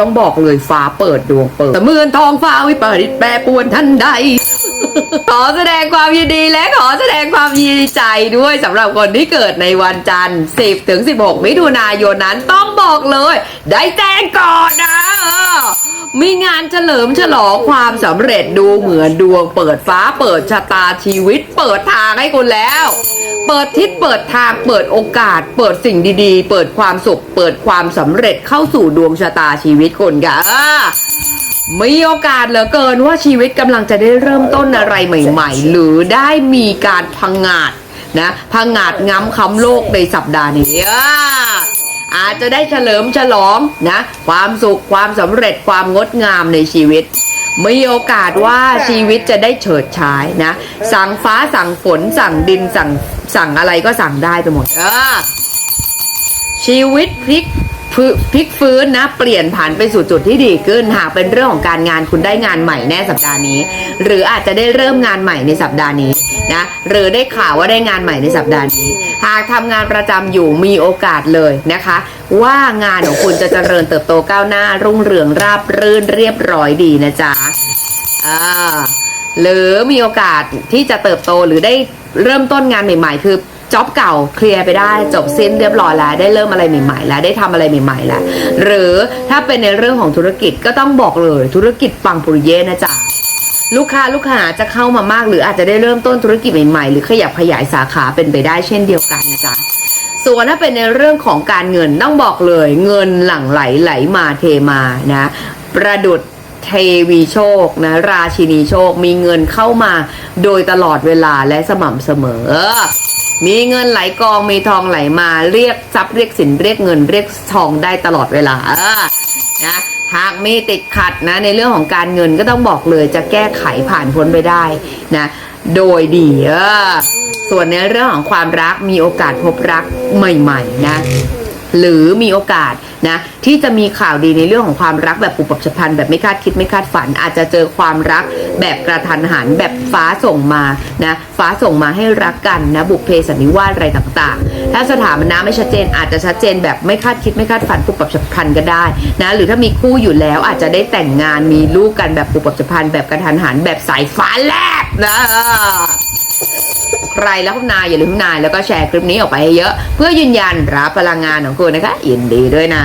ต้องบอกเลยฟ้าเปิดดวงเปิดแต่เมื่อนทองฟ้าวิปริตแปรปรวนทันใด ขอแสดงความยินดีและขอแสดงความยินดีใจด้วยสำหรับคนที่เกิดในวันจันทร์ 10 ถึง 16 มิถุนายนนั้นต้องบอกเลย ได้แจ้งก่อนนะมีงานเฉลิมฉลองความสำเร็จดูเหมือนดวงเปิดฟ้าเปิดชะตาชีวิตเปิดทางให้คุณแล้ว เปิดทิศเปิดทางเปิดโอกาส เปิดสิ่งดีๆ เปิดความสุข เปิดความสำเร็จเข้าสู่ดวงชะตาชีวิตคุณค่ะอ่ามีโอกาสเหลือเกินว่าชีวิตกำลังจะได้เริ่มต้นอะไรใหม่ๆ หรือได้มีการพังงาดนะพังงาดง้ำคำโลกในสัปดาห์นี้อาจจะได้เฉลิมฉลองนะความสุขความสำเร็จความงดงามในชีวิตมีโอกาสว่าชีวิตจะได้เฉิดฉายนะ สั่งฟ้าสั่งฝนสั่งดินสั่ง สั่งอะไรก็สั่งได้ไปหมดเออชีวิตพลิกฟื้นพลิกฟื้นนะ เปลี่ยนผันไปสู่จุดที่ดีขึ้น หากเป็นเรื่องของการงานคุณได้งานใหม่แน่สัปดาห์นี้ หรืออาจจะได้เริ่มงานใหม่ในสัปดาห์นี้นะหรือได้ข่าวว่าได้งานใหม่ในสัปดาห์นี้ หากทำงานประจำอยู่มีโอกาสเลยนะคะ ว่างานของคุณจะเจริญเติบโตก้าวหน้า รุ่งเรืองราบรื่นเรียบร้อยดีนะจ๊ะอ่าหรือมีโอกาสที่จะเติบโตหรือได้ เริ่มต้นงานใหม่ ๆ คือจ็อบเก่าเคลียร์ไปได้จบสิ้นเรียบร้อยแล้วได้เริ่มอะไรใหม่ ๆ แล้วได้ทำอะไรใหม่ ๆ แล้ว หรือถ้าเป็นในเรื่องของธุรกิจก็ต้องบอกเลยธุรกิจปังปุริเย่นะจ๊ะลูกค้าลูกค้าจะเข้ามามาก หรืออาจจะได้เริ่มต้นธุรกิจใหม่ๆ หรือขยับขยายสาขาเป็นไปได้เช่นเดียวกันนะจ๊ะส่วนถ้าเป็นในเรื่องของการเงินต้องบอกเลย เงินหลั่งไหลไหลมาเทมานะ ประดุด เทวีโชคนะราชินีโชค มีเงินเข้ามาโดยตลอดเวลาและสม่ำเสมอ มีเงินไหลกองมีทองไหลมาเรียกทรัพย์เรียกสินเรียกเงินเรียกทองได้ตลอดเวลานะหากมีติดขัดนะในเรื่องของการเงินก็ต้องบอกเลยจะแก้ไขผ่านพ้นไปได้นะโดยดีเออส่วนในเรื่องของความรักมีโอกาสพบรักใหม่ ๆ นะ หรือมีโอกาสนะที่จะมีข่าวดีในเรื่องของความรักแบบปุบปับฉับพลันแบบไม่คาดคิดไม่คาดฝัน อาจจะเจอความรักแบบกระทันหันแบบฟ้าส่งมานะฟ้าส่งมาให้รักกันนะบุพเพสันนิวาสอะไรต่างๆ ถ้าสถานะไม่ชัดเจน อาจจะชัดเจนแบบไม่คาดคิดไม่คาดฝันปุบปับฉับพลันก็ได้นะหรือถ้ามีคู่อยู่แล้วอาจจะได้แต่งงานมีลูกกันแบบปุบปับฉับพลันแบบกระทันหันแบบสายฟ้าแลบนะ ใครแล้วคุณนายอย่าลืมคุณนายแล้วก็แชร์คลิปนี้ออกไปให้เยอะ เพื่อยืนยันรับพลังงานของคุณนะคะยินดีด้วยนะ